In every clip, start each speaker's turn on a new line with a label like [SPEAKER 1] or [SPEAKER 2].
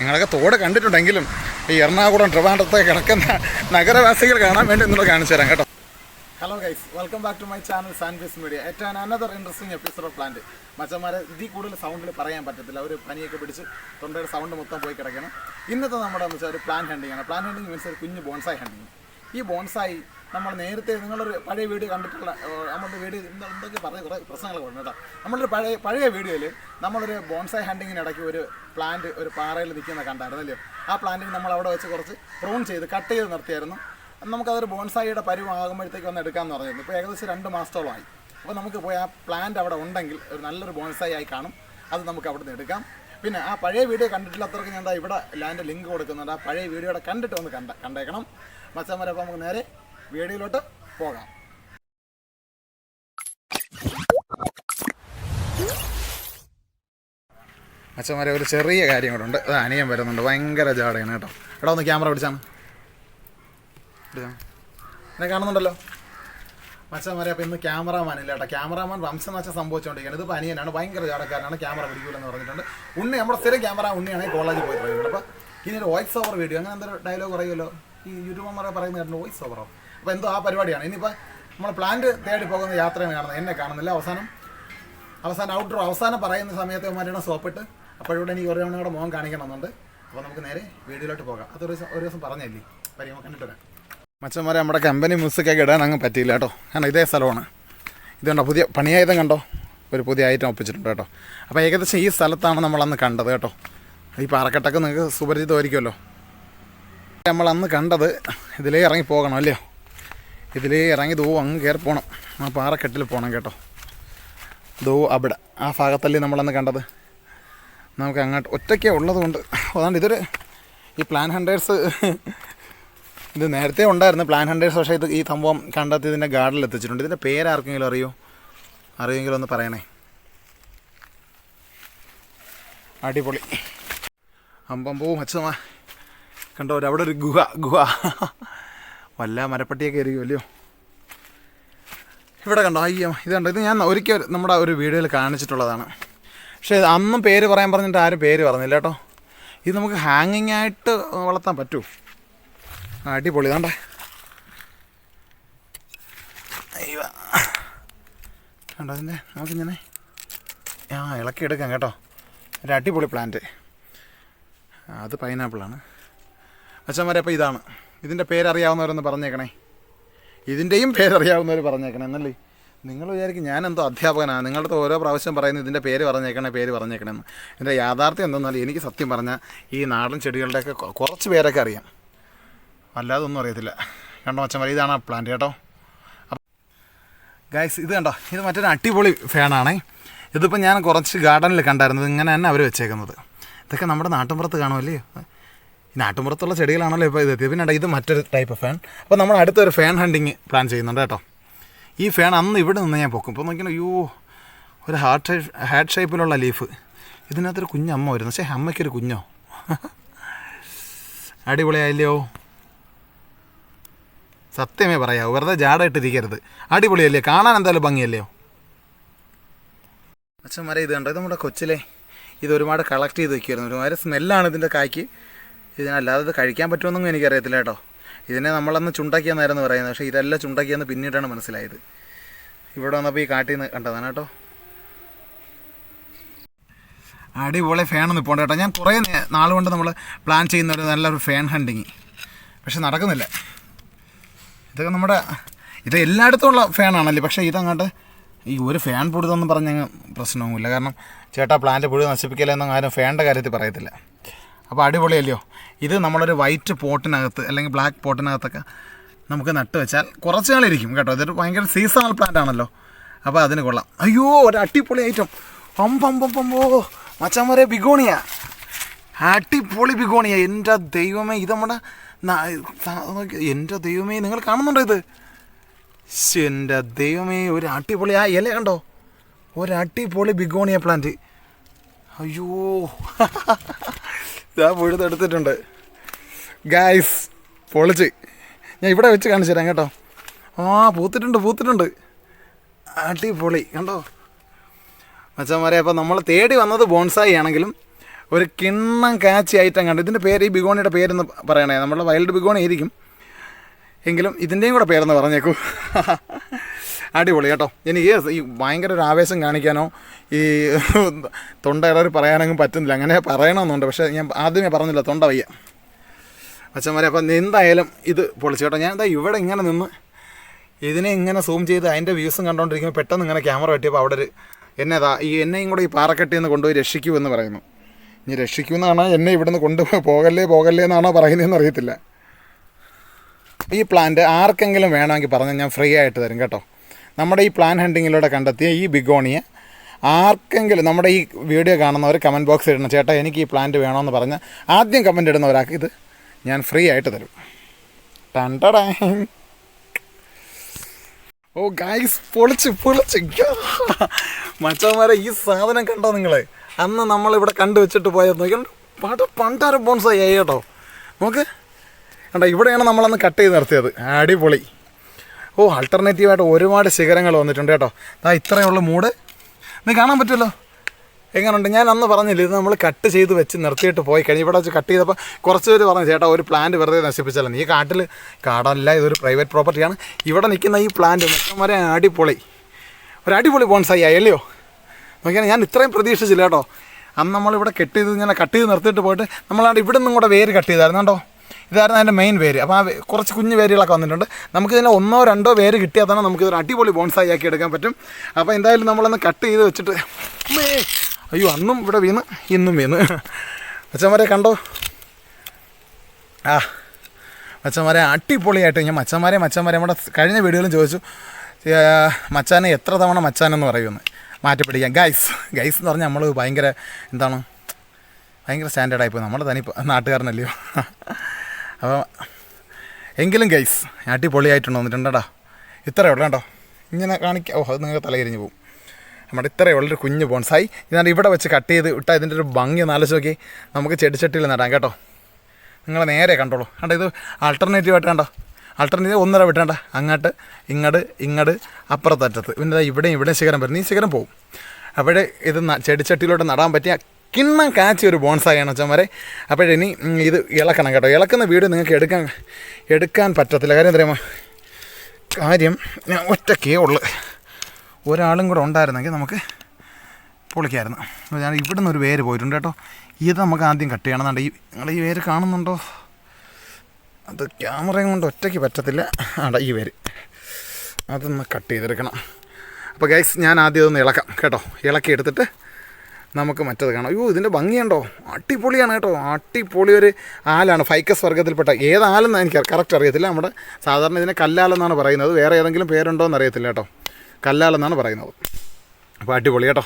[SPEAKER 1] നിങ്ങളൊക്കെ തോട് കണ്ടിട്ടുണ്ടെങ്കിലും ഈ എറണാകുളം ട്രിവാൻഡ്രത്തെ കിടക്കുന്ന നഗരവാസികൾ കാണാൻ വേണ്ടി നിങ്ങൾ കാണിച്ചു തരാം കേട്ടോ. Hello guys welcome back to my channel സാൻഫിസ് media ഏറ്റവും another interesting episode of plant മച്ചന്മാരെ ഇതിൽ കൂടുതൽ സൗണ്ടിൽ പറയാൻ പറ്റത്തില്ല. ഒരു പനിയൊക്കെ പിടിച്ച് തൊണ്ടയുടെ സൗണ്ട് മൊത്തം പോയി കിടക്കണം. ഇന്നത്തെ നമ്മുടെ വെച്ചാൽ ഒരു പ്ലാൻ ഹണ്ടിങ് ആണ്. പ്ലാൻ ഹണ്ടിങ് മീൻസ് ഒരു കുഞ്ഞ് ബോൺസായി ഹണ്ടിങ് ഈ ബോൺസായി നമ്മൾ നേരത്തെ നിങ്ങളൊരു പഴയ വീഡിയോ കണ്ടിട്ടുള്ള നമ്മളുടെ വീഡിയോ എന്തൊക്കെ പറഞ്ഞ കുറേ പ്രശ്നങ്ങൾ പറഞ്ഞു കേട്ടോ. നമ്മളൊരു പഴയ പഴയ വീഡിയോയിൽ നമ്മളൊരു ബോൺസായി ഹണ്ടിങ്ങിന് ഇടയ്ക്ക് ഒരു പ്ലാന്റ് ഒരു പാറയിൽ നിൽക്കുന്ന കണ്ടായിരുന്നല്ലോ ആ പ്ലാന്റിന് നമ്മൾ അവിടെ വെച്ച് കുറച്ച് പ്രൂൺ ചെയ്ത് കട്ട് ചെയ്ത് നിർത്തിയായിരുന്നു. നമുക്കതൊരു ബോൺസായിയുടെ പരിവാകുമ്പോഴത്തേക്ക് വന്ന് എടുക്കാമെന്ന് പറഞ്ഞിരുന്നു. ഇപ്പോൾ ഏകദേശം രണ്ട് മാസത്തോളമായി അപ്പോൾ നമുക്ക് പോയി ആ പ്ലാന്റ് അവിടെ ഉണ്ടെങ്കിൽ ഒരു നല്ലൊരു ബോൺസായി ആയി കാണും. അത് നമുക്ക് അവിടെ നിന്ന് എടുക്കാം. പിന്നെ ആ പഴയ വീഡിയോ കണ്ടിട്ടില്ലാത്തവർക്ക് ഞാൻ ഇവിടെ ലാൻഡ് ലിങ്ക് കൊടുക്കുന്നുണ്ട്. ആ പഴയ വീഡിയോയുടെ കണ്ടിട്ട് ഒന്ന് കണ്ട കണ്ടേക്കണം. മച്ചന്മാരെ അപ്പോൾ നമുക്ക് നേരെ വീഡിയോയിലോട്ട് പോകാം. അച്ഛന്മാരെ ഒരു ചെറിയ കാര്യം കൂടെ ഉണ്ട്. അത് അനിയൻ വരുന്നുണ്ട്. ഭയങ്കര ജാടയാണ് കേട്ടോ. എടാ ഒന്ന് ക്യാമറ പിടിച്ചാണ് എന്നെ കാണുന്നുണ്ടല്ലോ. മച്ചന്മാരെ അപ്പോൾ ഇന്ന് ക്യാമറാമാൻ ഇല്ല കേട്ടോ. ക്യാമറാമാൻ വംശം നച്ച സംഭവിച്ചുകൊണ്ടിരിക്കുകയാണ് ഇതിപ്പോൾ അനിയനാണ് ഭയങ്കര ജാടക്കാരനാണ്. ക്യാമറ പിടിക്കൂലെന്ന് പറഞ്ഞിട്ടുണ്ട്. ഉണ്ണി നമ്മുടെ സ്ഥിരം ക്യാമറ ഉണ്ണിയാണെങ്കിൽ കോളേജിൽ പോയി പറയുന്നത് അപ്പോൾ ഇനി ഒരു വോയിസ് ഓവർ വീഡിയോ. അങ്ങനെ എന്തൊരു ഡയലോഗ് പറയുമല്ലോ? ഈ യൂട്യൂബർമാരെ പറയുന്ന വോയിസ് ഓവറോ? അപ്പോൾ എന്തോ ആ പരിപാടിയാണ്. ഇനിയിപ്പോൾ നമ്മൾ പ്ലാന്റ് തേടി പോകുന്ന യാത്രയാണ് കാണുന്നത് എന്നെ കാണുന്നില്ല അവസാനം? അവസാനം ഔട്ട്ഡോർ അവസാനം പറയുന്ന സമയത്ത് അവന്മാരുടെ സോപ്പിട്ട് അപ്പോഴിവിടെ എനിക്ക് ഒരു തവണ കൂടെ കാണിക്കണം കാണിക്കണമെന്നുണ്ട്. അപ്പോൾ നമുക്ക് നേരെ വീഡിയോയിലോട്ട് പോകാം. അത് ഒരു ദിവസം ഒരു ദിവസം പറഞ്ഞല്ലേ? പരിമ കണ്ടിട്ട് വരാം. മച്ചന്മാരെ നമ്മുടെ കമ്പനി മ്യൂസിക്കൊക്കെ ഇടാൻ അങ്ങ് പറ്റിയില്ല കേട്ടോ. കാരണം ഇതേ സ്ഥലമാണ്. ഇതുകൊണ്ട് പുതിയ പണിയായതും കണ്ടോ? ഒരു പുതിയ ഐറ്റം ഒപ്പിച്ചിട്ടുണ്ട് കേട്ടോ. അപ്പോൾ ഏകദേശം ഈ സ്ഥലത്താണ് നമ്മൾ അന്ന് കണ്ടത് കേട്ടോ. ഈ പാറക്കെട്ടൊക്കെ നിങ്ങൾക്ക് സുപരിചിതമായിരിക്കുമല്ലോ. നമ്മൾ അന്ന് കണ്ടത് ഇതിലേ ഇറങ്ങി പോകണം അല്ലയോ? ഇതിലേ ഇറങ്ങി ദോ അങ്ങ് കയറി പോകണം ആ പാറക്കെട്ടിൽ പോകണം കേട്ടോ. ദോ അവിടെ ആ ഭാഗത്തല്ലേ നമ്മളന്ന് കണ്ടത്. നമുക്ക് അങ്ങോട്ട് ഒറ്റയ്ക്കേ ഉള്ളതുകൊണ്ട്. അതുകൊണ്ട് ഇതൊരു ഈ പ്ലാൻ ഹണ്ടേഴ്സ് ഇത് നേരത്തെ ഉണ്ടായിരുന്നു പ്ലാൻ ഹണ്ടേഴ്സ് പക്ഷേ ഇത് ഈ സംഭവം കണ്ടെത്തി ഇതിന്റെ ഗാർഡിൽ എത്തിച്ചിട്ടുണ്ട്. ഇതിന്റെ പേരാർക്കെങ്കിലും അറിയോ? അറിയുമെങ്കിലും ഒന്ന് പറയണേ. അടിപൊളി. അമ്പമ്പോ അച്ഛമാ. കണ്ടോ അവിടെ ഒരു ഗുഹ ഗുഹ. വല്ല മരപ്പട്ടിയൊക്കെ ആയിരിക്കും അല്ലയോ? ഇവിടെ കണ്ടോ? അയ്യോ ഇത് കണ്ടോ? ഇത് ഞാൻ ഒരിക്കൽ നമ്മുടെ ഒരു വീഡിയോയിൽ കാണിച്ചിട്ടുള്ളതാണ്. പക്ഷേ അന്നും പേര് പറയാൻ പറഞ്ഞിട്ട് ആരും പേര് പറഞ്ഞില്ല കേട്ടോ. ഇത് നമുക്ക് ഹാങ്ങിങ് ആയിട്ട് വളർത്താൻ പറ്റൂ. അടിപൊളി അയ്യോ കണ്ടോ അതിന്റെ നമുക്കിങ്ങനെ ആ ഇളക്കി എടുക്കാം കേട്ടോ. ഒരു അടിപൊളി പ്ലാന്റ് അത് പൈനാപ്പിളാണ് അച്ഛന്മാരെ അപ്പോൾ ഇതാണ്. ഇതിന്റെ പേരറിയാവുന്നവരൊന്ന് പറഞ്ഞേക്കണേ. ഇതിന്റെയും പേരറിയാവുന്നവർ പറഞ്ഞേക്കണേ എന്നല്ലേ? നിങ്ങൾ വിചാരിക്കും ഞാൻ എന്തോ അധ്യാപകനാണ് നിങ്ങളുടെ ഓരോ പ്രാവശ്യം പറയുന്നത് ഇതിന്റെ പേര് പറഞ്ഞേക്കണേ പേര് പറഞ്ഞേക്കണമെന്ന് എന്റെ യാഥാർത്ഥ്യം എന്തെന്നാൽ എനിക്ക് സത്യം പറഞ്ഞാൽ ഈ നാടൻ ചെടികളുടെയൊക്കെ കുറച്ച് പേരൊക്കെ അറിയാം. അല്ലാതെ ഒന്നും അറിയത്തില്ല. കണ്ടോ അച്ഛൻ അച്ഛന്മാരെ ഇതാണ് പ്ലാന്റ് കേട്ടോ. ഗൈസ് ഇത് കണ്ടോ? ഇത് മറ്റൊരു അടിപൊളി ഫാനാണേ ഇതിപ്പോൾ ഞാൻ കുറച്ച് ഗാർഡനിൽ കണ്ടായിരുന്നത് ഇങ്ങനെ തന്നെ അവർ വെച്ചേക്കുന്നത്. ഇതൊക്കെ നമ്മുടെ നാട്ടിൻപുറത്ത് കാണുമല്ലേ? ഈ നാട്ടിൻപുറത്തുള്ള ചെടികളാണല്ലോ ഇപ്പോൾ ഇത് എത്തിയത്. പിന്നെ ഇത് മറ്റൊരു ടൈപ്പ് ഫാൻ അപ്പോൾ നമ്മൾ അടുത്തൊരു ഫാൻ ഹണ്ടിങ് പ്ലാൻ ചെയ്യുന്നുണ്ട് കേട്ടോ. ഈ ഫാൻ അന്ന് ഇവിടെ നിന്ന് ഞാൻ പൊക്കും. ഇപ്പോൾ നോക്കിയാൽ അയ്യോ ഒരു ഹാർട്ട് ഷേപ്പ് ഹാർട്ട് ഷേപ്പിലുള്ള ലീഫ് ഇതിനകത്തൊരു കുഞ്ഞമ്മ വരുന്നു. പക്ഷേ അമ്മയ്ക്കൊരു കുഞ്ഞോ? അടിപൊളിയായില്ലയോ? സത്യമേ പറയാവൂ. വെറുതെ ജാടായിട്ടിരിക്കരുത് അടിപൊളിയല്ലേ? കാണാൻ എന്തായാലും ഭംഗിയല്ലയോ? അച്ഛന്മാരെ ഇത് കണ്ടോ? ഇത് നമ്മുടെ കൊച്ചിലെ ഇത് ഒരുപാട് കളക്ട് ചെയ്ത് വെക്കുമായിരുന്നു ഒരുമാതിരി സ്മെല്ലാണ് ഇതിന്റെ കായ്ക്ക്. ഇതിനല്ലാതെ ഇത് കഴിക്കാൻ പറ്റുമെന്നൊന്നും എനിക്കറിയത്തില്ല കേട്ടോ. ഇതിനെ നമ്മളന്ന് ചുണ്ടാക്കിയെന്നായിരുന്നു പറയുന്നത്. പക്ഷേ ഇതെല്ലാം ചുണ്ടാക്കിയെന്ന് പിന്നീടാണ് മനസ്സിലായത്. ഇവിടെ വന്നപ്പോൾ ഈ കാട്ടിൽ നിന്ന് കണ്ടതാണ് കേട്ടോ. അടിപൊളി ഫാൻ നിൽപ്പുണ്ട് കേട്ടോ. ഞാൻ കുറേ നാൾ കൊണ്ട് നമ്മൾ പ്ലാൻ ചെയ്യുന്ന ഒരു നല്ലൊരു ഫാൻ ഹണ്ടിങ് പക്ഷെ നടക്കുന്നില്ല. ഇതൊക്കെ നമ്മുടെ ഇത് എല്ലായിടത്തും ഉള്ള ഫാനാണല്ലേ പക്ഷേ ഇതങ്ങോട്ട് ഈ ഒരു ഫാൻ പൊടുതെന്ന് പറഞ്ഞ പ്രശ്നവുമില്ല കാരണം ചേട്ടാ പ്ലാന്റ് പുഴു നശിപ്പിക്കലെന്നും ആരും ഫാനിന്റെ കാര്യത്തിൽ പറയത്തില്ല. അപ്പോൾ അടിപൊളിയല്ലയോ? ഇത് നമ്മളൊരു വൈറ്റ് പോട്ടിനകത്ത് അല്ലെങ്കിൽ ബ്ലാക്ക് പോട്ടിനകത്തൊക്കെ നമുക്ക് നട്ട് വെച്ചാൽ കുറച്ച് നാളിരിക്കും കേട്ടോ. ഇതൊരു ഭയങ്കര സീസണൽ പ്ലാന്റ് ആണല്ലോ. അപ്പോൾ അതിന് കൊള്ളാം. അയ്യോ ഒരു അടിപൊളി ഐറ്റം ഹംംംംംംം. മച്ചാൻ വരെ ബിഗോണിയ. അടിപൊളി ബിഗോണിയ. എന്റെ ദൈവമേ ഇത് നമ്മുടെ എന്റെ ദൈവമേ നിങ്ങൾ കാണുന്നുണ്ടോ ഇത്? എന്റെ ദൈവമേ ഒരു അടിപൊളി ആ ഇല കണ്ടോ? ഒരു അടിപൊളി ബിഗോണിയ പ്ലാന്റ് അയ്യോ. ഇതാ പൊഴുതെടുത്തിട്ടുണ്ട്. ഗായ്സ് പൊളിച്ച്. ഞാൻ ഇവിടെ വെച്ച് കാണിച്ചു തരാം കേട്ടോ. ആ പൂത്തിട്ടുണ്ട് പൂത്തിട്ടുണ്ട്. അടിപൊളി കണ്ടോ? മച്ചന്മാരെ അപ്പോൾ നമ്മൾ തേടി വന്നത് ബോൺസായി ആണെങ്കിലും ഒരു കിണ്ണം കാച്ചി ഐറ്റം കണ്ടു. ഇതിന്റെ പേര് ഈ ബിഗോണിയുടെ പേരെന്ന് പറയണേ. നമ്മുടെ വൈൽഡ് ബിഗോണി ആയിരിക്കും. എങ്കിലും ഇതിന്റെയും കൂടെ പേരെന്ന് പറഞ്ഞേക്കൂ. അടിപൊളി കേട്ടോ. എനിക്ക് ഈ ഭയങ്കര ഒരു ആവേശം കാണിക്കാനോ ഈ തൊണ്ടയിടറി പറയാനൊന്നും പറ്റുന്നില്ല. അങ്ങനെ പറയണമെന്നുണ്ട്. പക്ഷേ ഞാൻ ആദ്യമേ പറഞ്ഞില്ല തൊണ്ട വയ്യ. അച്ഛന്മാരെ അപ്പം എന്തായാലും ഇത് പൊളിച്ചു കേട്ടോ. ഞാൻ എന്താ ഇവിടെ ഇങ്ങനെ നിന്ന് ഇതിനെ ഇങ്ങനെ സൂം ചെയ്ത് അതിന്റെ വ്യൂസും കണ്ടുകൊണ്ടിരിക്കുമ്പോൾ പെട്ടെന്ന് ഇങ്ങനെ ക്യാമറ വെട്ടിയപ്പോൾ അവിടെ ഒരു എന്നതാ ഈ എന്നെയും കൂടെ ഈ പാറക്കെട്ടിൽ കൊണ്ടുപോയി രക്ഷിക്കൂ എന്ന് പറയുന്നു. ഇനി രക്ഷിക്കൂ എന്നാണ് എന്നെ ഇവിടുന്ന് കൊണ്ടുപോയി പോകല്ലേ പോകല്ലേ എന്നാണോ പറയുന്നതെന്ന് അറിയത്തില്ല. ഈ പ്ലാന്റ് ആർക്കെങ്കിലും വേണമെങ്കിൽ പറഞ്ഞാൽ ഞാൻ ഫ്രീ ആയിട്ട് തരും കേട്ടോ. നമ്മുടെ ഈ പ്ലാൻ ഹണ്ടിങ്ങിലൂടെ കണ്ടെത്തിയ ഈ ബിഗോണിയ ആർക്കെങ്കിലും നമ്മുടെ ഈ വീഡിയോ കാണുന്നവർ കമന്റ് ബോക്സ് ഇടണം. ചേട്ടാ എനിക്ക് ഈ പ്ലാന്റ് വേണമെന്ന് പറഞ്ഞാൽ ആദ്യം കമന്റ് ഇടുന്ന ഒരാൾക്ക് ഇത് ഞാൻ ഫ്രീ ആയിട്ട് തരും. ടണ്ടടാ ഓ ഗായ്സ് പൊളിച്ച് പൊളിച്ച്. മച്ചന്മാരെ ഈ സാധനം കണ്ടോ നിങ്ങൾ അന്ന് നമ്മളിവിടെ കണ്ടു വെച്ചിട്ട് പോയത് നോക്കിയാൽ പാട്ട് പണ്ടാര ബോൺസായി ആയി കേട്ടോ. നോക്ക് കണ്ടോ ഇവിടെയാണ് നമ്മളന്ന് കട്ട് ചെയ്ത് നിർത്തിയത്. അടിപൊളി. ഓ ആൾട്ടർനേറ്റീവായിട്ട് ഒരുപാട് ശിഖരങ്ങൾ വന്നിട്ടുണ്ട് കേട്ടോ. ദാ ഇത്രയുള്ള മൂഡ് ഇത് കാണാൻ പറ്റുമല്ലോ? എങ്ങനെയുണ്ട് ഞാൻ അന്ന് പറഞ്ഞില്ല ഇത് നമ്മൾ കട്ട് ചെയ്ത് വെച്ച് നിർത്തിയിട്ട് പോയി കഴിഞ്ഞ്. ഇവിടെ വെച്ച് കട്ട് ചെയ്തപ്പോൾ കുറച്ച് പേര് പറഞ്ഞു ചേട്ടാ ഒരു പ്ലാന്റ് വെറുതെ നശിപ്പിച്ചല്ലോ? ഈ കാട്ടിൽ കാടല്ല ഇതൊരു പ്രൈവറ്റ് പ്രോപ്പർട്ടിയാണ് ഇവിടെ നിൽക്കുന്ന ഈ പ്ലാന്റ് മൊത്തം അടിപൊളി. ഒരു അടിപൊളി ബോൺസായി അല്ലയോ? നോക്കിയാൽ ഞാൻ ഇത്രയും പ്രതീക്ഷിച്ചില്ല കേട്ടോ. അന്ന് നമ്മളിവിടെ കട്ട് ചെയ്ത് ഇങ്ങനെ കട്ട് ചെയ്ത് നിർത്തിയിട്ട് പോയിട്ട് നമ്മളാണ്ട് ഇവിടെ നിന്നും കൂടെ വേര് കട്ട് ചെയ്തായിരുന്നു കേട്ടോ. ഇതായിരുന്നു അതിന്റെ മെയിൻ വേര്. അപ്പോൾ ആ കുറച്ച് കുഞ്ഞ് വേരുകളൊക്കെ വന്നിട്ടുണ്ട്. നമുക്കിതിന് ഒന്നോ രണ്ടോ വേര് കിട്ടിയാൽ തന്നെ നമുക്കിതൊരു അടിപൊളി ബോൺസായി ആക്കി എടുക്കാൻ പറ്റും. അപ്പോൾ എന്തായാലും നമ്മളൊന്ന് കട്ട് ചെയ്ത് വെച്ചിട്ട്! അയ്യോ അന്നും ഇവിടെ വീണ് ഇന്നും വീണ്. അച്ഛന്മാരെ കണ്ടോ? ആ മച്ചന്മാരെ അടിപൊളിയായിട്ട് ഞാൻ മച്ചന്മാരെ മച്ചന്മാരെ നമ്മുടെ കഴിഞ്ഞ വീഡിയോയിലും ചോദിച്ചു മച്ചാനെ എത്ര തവണ മച്ചാനെന്ന് പറയുമെന്ന് മാറ്റി പിടിക്കാം ഗൈസ് ഗൈസ് എന്ന് പറഞ്ഞാൽ നമ്മൾ ഭയങ്കര എന്താണ്? ഭയങ്കര സ്റ്റാൻഡേർഡായി പോയി നമ്മുടെ തനി നാട്ടുകാരനല്ലയോ? അപ്പോൾ എങ്കിലും ഗൈസ് അടിപൊളിയായിട്ടുണ്ട് വന്നിട്ടുണ്ടോ ഇത്രയേ ഉള്ളൂ കേട്ടോ. ഇങ്ങനെ കാണിക്കാം ഓ അത് നിങ്ങൾക്ക് തലകരിഞ്ഞ് പോകും നമ്മുടെ ഇത്രയേ ഉള്ളൊരു കുഞ്ഞ് ബോൺസായി. ഇതാണ് ഇവിടെ വെച്ച് കട്ട് ചെയ്ത് ഇട്ടാൽ ഇതിന്റെ ഒരു ഭംഗി ഒന്ന് ആലോചിച്ച് നോക്കി. നമുക്ക് ചെടിച്ചട്ടിയിൽ നടാം കേട്ടോ. നിങ്ങൾ നേരെ കണ്ടോളൂ. കണ്ട ഇത് ആൾട്ടർനേറ്റീവ് ആയിട്ട് കണ്ടോ? ആൾട്ടർനേറ്റീവ് ഒന്നര വിട്ടേണ്ട അങ്ങോട്ട് ഇങ്ങോട്ട് ഇങ്ങോട്ട് അപ്പുറത്തറ്റത്ത്. പിന്നെ ഇവിടെയും ഇവിടെയും ശിഖരം വരുന്നു. ഈ ശിഖരം പോകും അപ്പോഴേ ഇത് ചെടിച്ചട്ടിയിലോട്ട് നടാൻ പറ്റിയ കിണ്ണം കാച്ചി ഒരു ബോൺസായാണ് അച്ഛന്മാരെ. അപ്പോഴിനി ഇത് ഇളക്കണം കേട്ടോ. ഇളക്കുന്ന വീട് നിങ്ങൾക്ക് എടുക്കാൻ എടുക്കാൻ പറ്റത്തില്ല. കാര്യം എന്താ കാര്യം ഞാൻ ഒറ്റക്കേ ഉള്ളു. ഒരാളും കൂടെ ഉണ്ടായിരുന്നെങ്കിൽ നമുക്ക് പൊളിക്കായിരുന്നു. അപ്പോൾ ഞാൻ ഇവിടെ നിന്ന് ഒരു വേര് പോയിട്ടുണ്ട് കേട്ടോ. ഇത് നമുക്ക് ആദ്യം കട്ട് ചെയ്യണമെന്നുണ്ട്. ഈ നിങ്ങൾ ഈ വേര് കാണുന്നുണ്ടോ? അത് ക്യാമറയും കൊണ്ട് ഒറ്റയ്ക്ക് പറ്റത്തില്ല. അട ഈ വേര്. അതൊന്ന് കട്ട് ചെയ്തെടുക്കണം. അപ്പോൾ ഗൈസ് ഞാൻ ആദ്യം ഒന്ന് ഇളക്കാം കേട്ടോ. ഇളക്കി എടുത്തിട്ട് നമുക്ക് മറ്റത് കാണാം. അയ്യോ ഇതിന്റെ ഭംഗിയുണ്ടോ? അടിപൊളിയാണ് കേട്ടോ. അടിപൊളി ഒരു ആലാണ്. ഫൈക്കസ് വർഗത്തിൽപ്പെട്ട ഏതാലെന്ന് എനിക്ക് കറക്റ്റ് അറിയത്തില്ല. നമ്മുടെ സാധാരണ ഇതിനെ കല്ലാലെന്നാണ് പറയുന്നത്. വേറെ ഏതെങ്കിലും പേരുണ്ടോ എന്ന് കേട്ടോ. കല്ലാലെന്നാണ് പറയുന്നത്. അപ്പോൾ അടിപൊളി കേട്ടോ.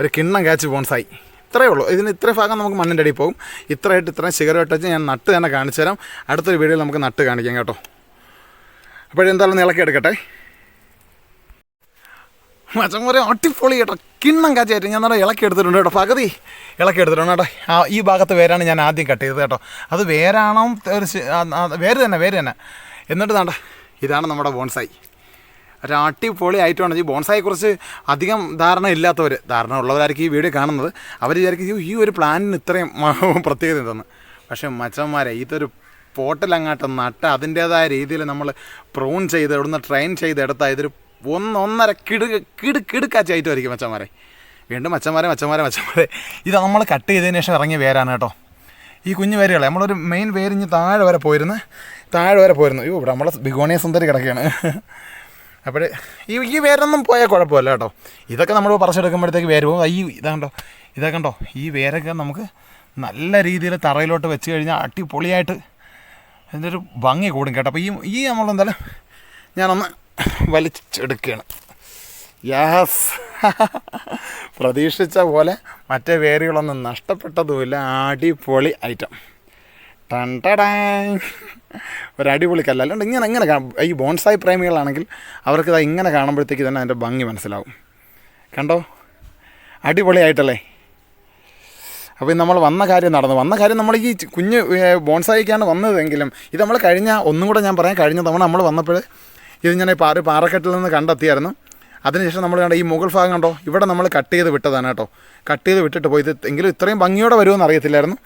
[SPEAKER 1] ഒരു കിണ്ണം കാച്ച് ബോൺസായി. ഇത്രയേ ഉള്ളൂ. ഇതിന് ഇത്ര ഭാഗം നമുക്ക് മണ്ണിന്റെ അടിയിൽ പോകും. ഇത്രയായിട്ട് ഇത്രയും സിഗരറ്റ് വെച്ച് ഞാൻ നട്ട് തന്നെ കാണിച്ചു തരാം. അടുത്തൊരു വീഡിയോയിൽ നമുക്ക് നട്ട് കാണിക്കാം കേട്ടോ. അപ്പോഴെന്തായാലും ഇളക്കി എടുക്കട്ടെ. മച്ചന്മാരെ അടിപൊളി കേട്ടോ. കിണ്ണം കാച്ചായിട്ട് ഞാൻ നേരെ ഇളക്കി എടുത്തിട്ടുണ്ട് കേട്ടോ. പകുതി ഇളക്കി എടുത്തിട്ടുണ്ട് കേട്ടോ. ആ ഈ ഭാഗത്ത് വേരാണ് ഞാൻ ആദ്യം കട്ട് ചെയ്തത് കേട്ടോ. അത് വേരാണോ? വേര് തന്നെ വേര് തന്നെ. എന്നിട്ട് വേണ്ട ഇതാണ് നമ്മുടെ ബോൺസായി. ഒരു അടിപൊളി ആയിട്ടാണ് ഈ ബോൺസായെക്കുറിച്ച് അധികം ധാരണ ഇല്ലാത്തവർ ധാരണ ഉള്ളവരായിരിക്കും ഈ വീഡിയോ കാണുന്നത്. അവർ വിചാരിക്കും ഈ ഒരു പ്ലാനിന് ഇത്രയും പ്രത്യേകത ഉണ്ടെന്ന് പക്ഷേ മച്ചന്മാരെ ഇതൊരു പോട്ടിലങ്ങാട്ട് നട്ട അതിന്റേതായ രീതിയിൽ നമ്മൾ പ്രൂൺ ചെയ്ത് ഇവിടുന്ന് ട്രെയിൻ ചെയ്ത് എടുത്താൽ ഇതൊരു ഒന്നൊന്നര കിടു കിടു കിടുക്കാച്ച ഐറ്റമായിരിക്കും മച്ചന്മാരെ. വീണ്ടും മച്ചന്മാരെ മച്ചന്മാരെ മച്ചന്മാരെ. ഇത് നമ്മൾ കട്ട് ചെയ്തതിന് ശേഷം ഇറങ്ങിയ വേരാണ് കേട്ടോ. ഈ കുഞ്ഞു വേരുകളെ നമ്മളൊരു മെയിൻ വേരിഞ്ഞ് താഴെ വരെ പോയിരുന്നു താഴെ വരെ പോയിരുന്നു. അയ്യോ ഇവിടെ നമ്മളെ ബിഗോണിയ സുന്ദരി കിടക്കുകയാണ്. അപ്പോൾ ഈ ഈ വേരൊന്നും പോയാൽ കുഴപ്പമില്ല കേട്ടോ. ഇതൊക്കെ നമ്മൾ പറിച്ചെടുക്കുമ്പോഴത്തേക്ക് വേര് പോകും. ഈ ഇതാണ്ടോ ഇതൊക്കെ കണ്ടോ. ഈ വേരൊക്കെ നമുക്ക് നല്ല രീതിയിൽ തറയിലോട്ട് വെച്ച് കഴിഞ്ഞാൽ അടിപൊളിയായിട്ട് ഇതിന്റെ ഒരു ഭംഗി കൂടും കേട്ടോ. അപ്പോൾ ഈ ഈ നമ്മളെന്തായാലും ഞാനൊന്ന് വലിച്ചെടുക്കുകയാണ്. യാസ് പ്രതീക്ഷിച്ച പോലെ മറ്റേ വേരുകളൊന്നും നഷ്ടപ്പെട്ടതുമില്ല. അടിപൊളി ഐറ്റം ടണ്ടടാങ് ഒരു അടിപൊളി കല്ല്. അല്ലാണ്ട് ഇങ്ങനെ ഇങ്ങനെ ഈ ബോൺസായി പ്രേമികളാണെങ്കിൽ അവർക്ക് ഇതാ ഇങ്ങനെ കാണുമ്പോഴത്തേക്ക് തന്നെ അതിന്റെ ഭംഗി മനസ്സിലാവും. കണ്ടോ? അടിപൊളിയായിട്ടല്ലേ? അപ്പോൾ നമ്മൾ വന്ന കാര്യം നടന്നു. വന്ന കാര്യം നമ്മൾ ഈ കുഞ്ഞ് ബോൺസായിക്കാണ് വന്നതെങ്കിലും ഇത് നമ്മൾ കഴിഞ്ഞ ഒന്നും കൂടെ ഞാൻ പറയാം കഴിഞ്ഞ തവണ നമ്മൾ വന്നപ്പോൾ ഇത് ഞാൻ പാറ പാറക്കെട്ടിൽ നിന്ന് കണ്ടെത്തിയായിരുന്നു. അതിനുശേഷം നമ്മൾ കണ്ട ഈ മുകൾ ഭാഗം കണ്ടോ? ഇവിടെ നമ്മൾ കട്ട് ചെയ്ത് വിട്ടതാണ് കേട്ടോ. കട്ട് ചെയ്ത് വിട്ടിട്ട് പോയി. ഇത് എങ്കിലും ഇത്രയും ഭംഗിയോടെ വരുമെന്ന് അറിയത്തില്ലായിരുന്നു.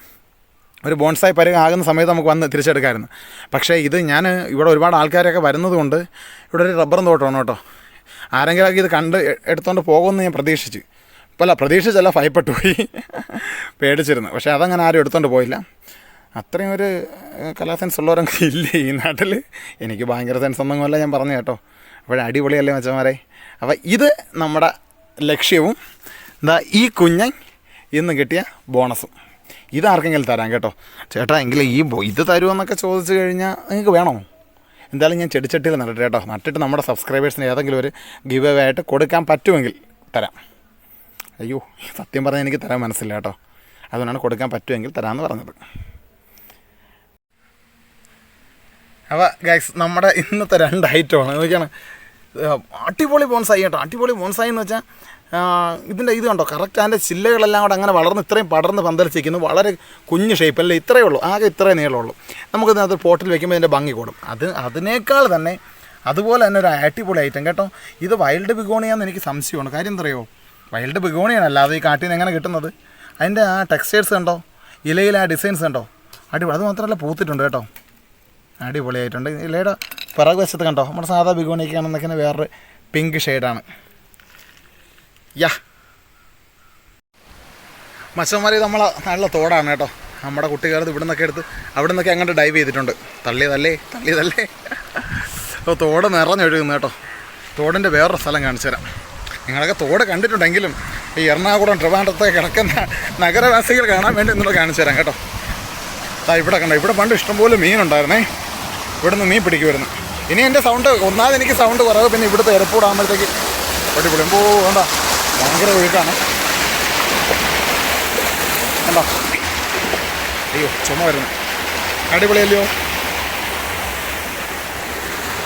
[SPEAKER 1] ഒരു ബോൺസായി പരിക ആകുന്ന സമയത്ത് നമുക്ക് വന്ന് തിരിച്ചെടുക്കാമായിരുന്നു പക്ഷേ ഇത് ഞാൻ ഇവിടെ ഒരുപാട് ആൾക്കാരൊക്കെ വരുന്നതുകൊണ്ട് ഇവിടെ ഒരു റബ്ബറും തോട്ടമാണ് കേട്ടോ. ആരെങ്കിലും ഇത് കണ്ട് എടുത്തുകൊണ്ട് പോകുമെന്ന് ഞാൻ പ്രതീക്ഷിച്ചു. അല്ല പ്രതീക്ഷിച്ചല്ല ഭയപ്പെട്ടു പോയി പേടിച്ചിരുന്നു. പക്ഷേ അതങ്ങനെ ആരും എടുത്തുകൊണ്ട് പോയില്ല. അത്രയും ഒരു ഏഹ്, കലാ സെൻസ് ഉള്ളവരൊക്കെ ഇല്ല ഈ നാട്ടിൽ എനിക്ക് ഭയങ്കര സെൻസ് ഒന്നുമല്ല ഞാൻ പറഞ്ഞു കേട്ടോ. അപ്പോൾ അടിപൊളിയല്ലേ മച്ചന്മാരെ? അപ്പോൾ ഇത് നമ്മുടെ ലക്ഷ്യവും എന്താ ഈ കുഞ്ഞൻ ഇന്ന് കിട്ടിയ ബോണസും. ഇതാർക്കെങ്കിലും തരാം കേട്ടോ. ചേട്ടാ എങ്കിൽ ഈ ഇത് തരുമെന്നൊക്കെ ചോദിച്ചു കഴിഞ്ഞാൽ നിങ്ങൾക്ക് വേണോ? എന്തായാലും ഞാൻ ചെടിച്ചട്ടിയിൽ നട്ടിട്ട് കേട്ടോ. നട്ടിട്ട് നമ്മുടെ സബ്സ്ക്രൈബേഴ്സിന് ഏതെങ്കിലും ഒരു ഗിവ് അവേ ആയിട്ട് കൊടുക്കാൻ പറ്റുമെങ്കിൽ തരാം. അയ്യോ സത്യം പറഞ്ഞാൽ എനിക്ക് തരാൻ മനസ്സില്ല കേട്ടോ. അതുകൊണ്ടാണ് കൊടുക്കാൻ പറ്റുമെങ്കിൽ തരാമെന്ന് പറഞ്ഞത്. അപ്പോൾ ഗൈസ് നമ്മുടെ ഇന്നത്തെ രണ്ട് ഐറ്റമാണ് നോക്കിയാണ്. അടിപൊളി ബോൺസായി കേട്ടോ. അടിപൊളി ബോൺസായി എന്ന് വെച്ചാൽ ഇതിന്റെ ഇത് കണ്ടോ? കറക്റ്റ് അതിന്റെ ചില്ലകളെല്ലാം കൂടെ അങ്ങനെ വളർന്ന് ഇത്രയും പടർന്ന് പന്തലിച്ചിരിക്കുന്നു. വളരെ കുഞ്ഞ് ഷേപ്പ് അല്ലേ? ഇത്രയേ ഉള്ളൂ. ആകെ ഇത്രേ നീളമുള്ളൂ നമുക്കിതിനകത്ത് പോട്ടിൽ വെക്കുമ്പോൾ ഇതിന്റെ ഭംഗി കൂടും. അത് അതിനേക്കാൾ തന്നെ അതുപോലെ തന്നെ ഒരു അടിപൊളി ഐറ്റം കേട്ടോ. ഇത് വൈൽഡ് ബിഗോണിയാന്ന് എനിക്ക് സംശയമാണ്. കാര്യം എന്താ അറിയോ വൈൽഡ് ബിഗോണിയാണ് അല്ലാതെ ഈ കാട്ടിൽ നിന്ന് എങ്ങനെ കിട്ടുന്നത്? അതിന്റെ ആ ടെക്സ്റ്റൈൽസ് കണ്ടോ? ഇലയിൽ ആ ഡിസൈൻസ് കണ്ടോ? അടിപൊളി. അത് മാത്രമല്ല പൂത്തിട്ടുണ്ട് കേട്ടോ. അടിപൊളിയായിട്ടുണ്ട്. ഇലയുടെ പിറകുവശത്ത് കണ്ടോ? നമ്മുടെ സാധാ ബിഗോണിയൊക്കെ ആണെന്നൊക്കെ വേറൊരു പിങ്ക് ഷെയ്ഡാണ് യാ. മച്ചന്മാരെ നമ്മൾ നല്ല തോടാണ് കേട്ടോ. നമ്മുടെ കുട്ടിക്കാലത്ത് ഇവിടെ നിന്നൊക്കെ എടുത്ത് അവിടെ നിന്നൊക്കെ അങ്ങോട്ട് ഡൈവ് ചെയ്തിട്ടുണ്ട്. തള്ളിയതല്ലേ? തള്ളിയതല്ലേ? അപ്പോൾ തോട് നിറഞ്ഞൊഴുകുന്നു കേട്ടോ. തോടിന്റെ വേറൊരു സ്ഥലം കാണിച്ചു തരാം. നിങ്ങളൊക്കെ തോട് കണ്ടിട്ടുണ്ടെങ്കിലും ഈ എറണാകുളം ട്രിവാൻഡ്രത്തെ കിടക്കുന്ന നഗരവാസികൾ കാണാൻ വേണ്ടി ഇന്നലെ കാണിച്ചു തരാം കേട്ടോ. ആ ഇവിടെ കണ്ടോ ഇവിടെ പണ്ട് ഇഷ്ടംപോലെ മീനുണ്ടായിരുന്നേ. ഇവിടെ നിന്ന് മീൻ പിടിക്കുമായിരുന്നു ഇനി എന്റെ സൗണ്ട് ഒന്നാമത് എനിക്ക് സൗണ്ട് കുറവ് പിന്നെ ഇവിടുത്തെ എയർപോർട്ട് ആകുമ്പോഴത്തേക്ക് അടിപൊളി. എമ്പോ വേണ്ട. ഭയങ്കര ഒഴുക്കാണ്. കണ്ടോ? അയ്യോ ചുമ വരുന്നു. അടിപൊളിയല്ലയോ?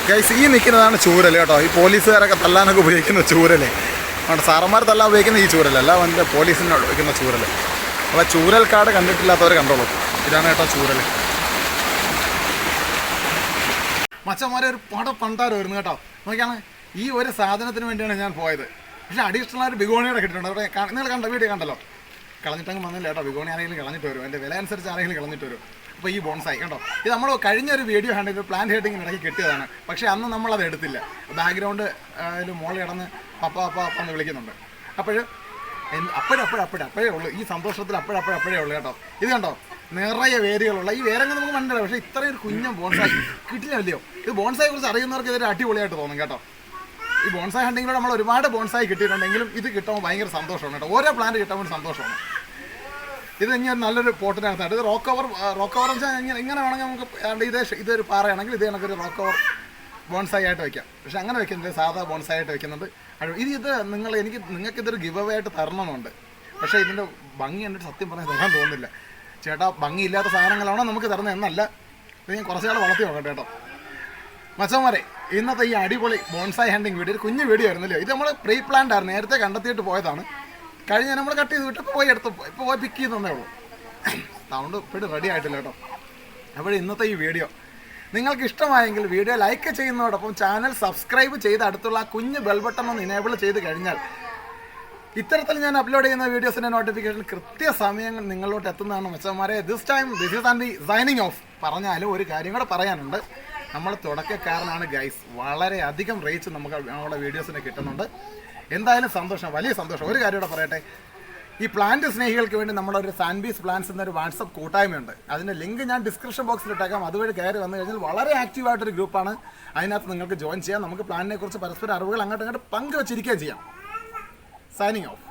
[SPEAKER 1] ഗൈസ് ഈ നിൽക്കുന്നതാണ് ചൂരൽ കേട്ടോ. ഈ പോലീസുകാരൊക്കെ തല്ലാനൊക്കെ ഉപയോഗിക്കുന്ന ചൂരൽ അതുകൊണ്ട് സാറന്മാർ തല്ലാൻ ഉപയോഗിക്കുന്ന ഈ ചൂരലല്ല അവന്റെ പോലീസിനെ ഉപയോഗിക്കുന്ന ചൂരൽ അപ്പോൾ ചൂരൽ കാർഡ് കണ്ടിട്ടില്ലാത്തവർ കണ്ടോളൂ. ഇതാണ് കേട്ടോ ചൂരൽ മച്ചന്മാരെ ഒരു പട വരുന്നു കേട്ടോ. നോക്കിയാണ് ഈ ഒരു സാധനത്തിന് വേണ്ടിയാണ് ഞാൻ പോയത്. പക്ഷേ അഡീഷണൽ ആയിട്ട് ബിഗോണിയുടെ കിട്ടിയിട്ടുണ്ട്. അവിടെ നിങ്ങൾ കണ്ട വീഡിയോ കണ്ടല്ലോ? കളഞ്ഞിട്ടങ്ങ് വന്നില്ല കേട്ടോ. ബിഗോണി ആരെങ്കിലും കളഞ്ഞിട്ട് വരും. എന്റെ വില അനുസരിച്ച് ആരെങ്കിലും കളഞ്ഞിട്ട് വരും. അപ്പോൾ ഈ ബോൺസായി കേട്ടോ. ഇത് നമ്മൾ കഴിഞ്ഞ ഒരു വീഡിയോ കണ്ടിട്ട് പ്ലാൻ ഹെഡിങ്ങിന് ഇടയ്ക്ക് കിട്ടിയതാണ്. പക്ഷേ അന്ന് നമ്മളത് എടുത്തില്ല. ബാക്ക്ഗ്രൗണ്ട് മോളിൽ കിടന്ന് പപ്പ പപ്പ പപ്പ എന്ന് വിളിക്കുന്നുണ്ട്. അപ്പോൾ അപ്പോഴപ്പോഴപ്പോഴേ അപ്പോഴേ ഉള്ളൂ. ഈ സന്തോഷത്തിൽ അപ്പോഴപ്പോഴപ്പോഴേ ഉള്ളൂ കേട്ടോ. ഇത് കണ്ടോ? നിറയെ വേരുകളുള്ള ഈ വേരങ്ങൾ നമുക്ക് മനസ്സിലാവും. പക്ഷേ ഇത്രയും ഒരു കുഞ്ഞൻ ബോൺസായി കിട്ടില്ലല്ലോ ഇത് ബോൺസായെ കുറിച്ച് അറിയുന്നവർക്ക് ഇതൊരു അടിപൊളിയായിട്ട് തോന്നും കേട്ടോ. ഈ ബോൺസായി ഹണ്ടിങ്ങിലൂടെ നമ്മൾ ഒരുപാട് ബോൺസായി കിട്ടിയിട്ടുണ്ടെങ്കിലും ഇത് കിട്ടുമ്പോൾ ഭയങ്കര സന്തോഷമാണ് കേട്ടോ. ഓരോ പ്ലാന്റ് കിട്ടുമ്പോൾ സന്തോഷമാണ്. ഇത് ഇനി ഒരു നല്ലൊരു പോട്ടിനകത്ത് ഇത് റോക്ക് ഓവർ റോക്ക് ഓവർ വെച്ചാൽ ഇങ്ങനെ ഇങ്ങനെ വേണമെങ്കിൽ നമുക്ക് ഇതേ ഇതൊരു പാറയാണെങ്കിൽ ഇത് കണക്കൊരു റോക്ക് ഓവർ ബോൺസായി ആയിട്ട് വെക്കാം. പക്ഷെ അങ്ങനെ വെക്കുന്നില്ല. സാധാ ബോൺസായി ആയിട്ട് വെക്കുന്നുണ്ട് ഇത് ഇത് നിങ്ങൾ എനിക്ക് നിങ്ങൾക്ക് ഇതൊരു ഗിവ് അവേ ആയിട്ട് തരണമെന്നുണ്ട്. പക്ഷേ ഇതിന്റെ ഭംഗി കണ്ടിട്ട് സത്യം പറഞ്ഞാൽ തരാൻ തോന്നുന്നില്ല. ചേട്ടാ ഭംഗിയില്ലാത്ത സാധനങ്ങളാണോ നമുക്ക് തരുന്നത് എന്നല്ല. ഇത് ഞാൻ കുറച്ച് വളർത്തി നോക്കട്ടെ കേട്ടോ. മച്ചന്മാരെ ഇന്നത്തെ ഈ അടിപൊളി ബോൺസായി ഹണ്ടിങ് വീഡിയോ ഒരു കുഞ്ഞു വീഡിയോ ആയിരുന്നല്ലോ. ഇത് നമ്മൾ പ്രീ പ്ലാൻഡ് ആയിരുന്നു. നേരത്തെ കണ്ടെത്തിയിട്ട് പോയതാണ്. കഴിഞ്ഞ നമ്മൾ കട്ട് ചെയ്ത് വിട്ടപ്പോൾ പോയി എടുത്ത് ഇപ്പോൾ പോയി പിക്ക് ചെയ്ത് തന്നേ ഉള്ളൂ. സൗണ്ട് ഇപ്പോഴും റെഡി ആയിട്ടില്ല കേട്ടോ. അപ്പോൾ ഇന്നത്തെ ഈ വീഡിയോ. നിങ്ങൾക്ക് ഇഷ്ടമായെങ്കിൽ വീഡിയോ ലൈക്ക് ചെയ്യുന്നതോടൊപ്പം ചാനൽ സബ്സ്ക്രൈബ് ചെയ്ത് അടുത്തുള്ള കുഞ്ഞ് ബെൽ ബട്ടൺ ഒന്ന് ഇനേബിൾ ചെയ്ത് കഴിഞ്ഞാൽ ഇത്തരത്തിൽ ഞാൻ അപ്ലോഡ് ചെയ്യുന്ന വീഡിയോസിന്റെ നോട്ടിഫിക്കേഷൻ കൃത്യസമയങ്ങൾ നിങ്ങളിലോട്ട് എത്തുന്നതാണ്. മെച്ചന്മാരെ this time this is and the signing off പറഞ്ഞാലും ഒരു കാര്യം കൂടെ പറയാനുണ്ട്. നമ്മൾ തുടക്കക്കാരനാണ് ഗൈസ് വളരെ അധികം റീച്ച് നമുക്ക് നമ്മുടെ വീഡിയോസിന് കിട്ടുന്നുണ്ട്. എന്തായാലും സന്തോഷം വലിയ സന്തോഷം. ഒരു കാര്യം കൂടെ പറയട്ടെ. ഈ പ്ലാന്റ് സ്നേഹികൾക്ക് വേണ്ടി നമ്മളൊരു സാൻബീസ് പ്ലാന്റ്സ് എന്നൊരു വാട്സപ്പ് കൂട്ടായ്മയുണ്ട്. അതിന്റെ ലിങ്ക് ഞാൻ ഡിസ്ക്രിപ്ഷൻ ബോക്സിൽ ഇട്ടേക്കാം. അതുവഴി കയറി വന്നു കഴിഞ്ഞാൽ വളരെ ആക്റ്റീവായിട്ടൊരു ഗ്രൂപ്പാണ് അതിനകത്ത് നിങ്ങൾക്ക് ജോയിൻ ചെയ്യാം. നമുക്ക് പ്ലാനിനെ കുറിച്ച് പരസ്പര അറിവുകൾ അങ്ങോട്ട് അങ്ങോട്ട് പങ്കുവച്ചിരിക്കുകയും ചെയ്യാം. Signing off